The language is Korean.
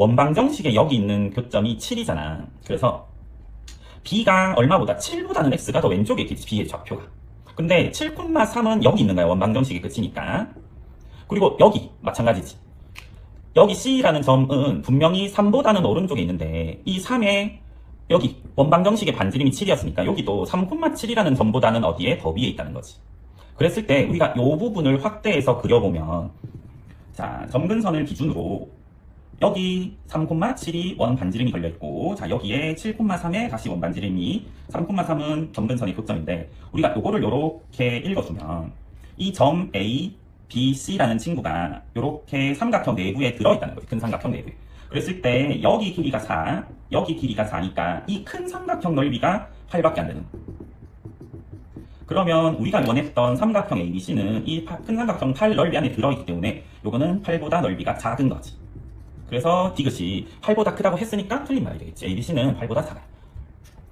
원방정식에 여기 있는 교점이 7이잖아. 그래서 B가 얼마보다 7보다는 X가 더 왼쪽에 있겠지, B의 좌표가. 근데 7,3은 여기 있는 거야, 원방정식의 끝이니까. 그리고 여기, 마찬가지지. 여기 C라는 점은 분명히 3보다는 오른쪽에 있는데, 이 3에 여기 원방정식의 반지름이 7이었으니까 여기도 3,7이라는 점보다는 어디에 더 위에 있다는 거지. 그랬을 때 우리가 이 부분을 확대해서 그려보면 자 점근선을 기준으로 여기 3,7이 원 반지름이 걸려있고 자 여기에 7,3에 다시 원 반지름이 3,3은 점근선의 교점인데 우리가 요거를 요렇게 읽어주면 이 점 A, B, C라는 친구가 요렇게 삼각형 내부에 들어있다는 거지 큰 삼각형 내부에 그랬을 때 여기 길이가 4 여기 길이가 4니까 이 큰 삼각형 넓이가 8밖에 안 되는 그러면 우리가 원했던 삼각형 ABC는 이 큰 삼각형 8 넓이 안에 들어있기 때문에 요거는 8보다 넓이가 작은 거지. 그래서 디귿이 8보다 크다고 했으니까 틀린 말이 되겠지. ABC는 8보다 작아요.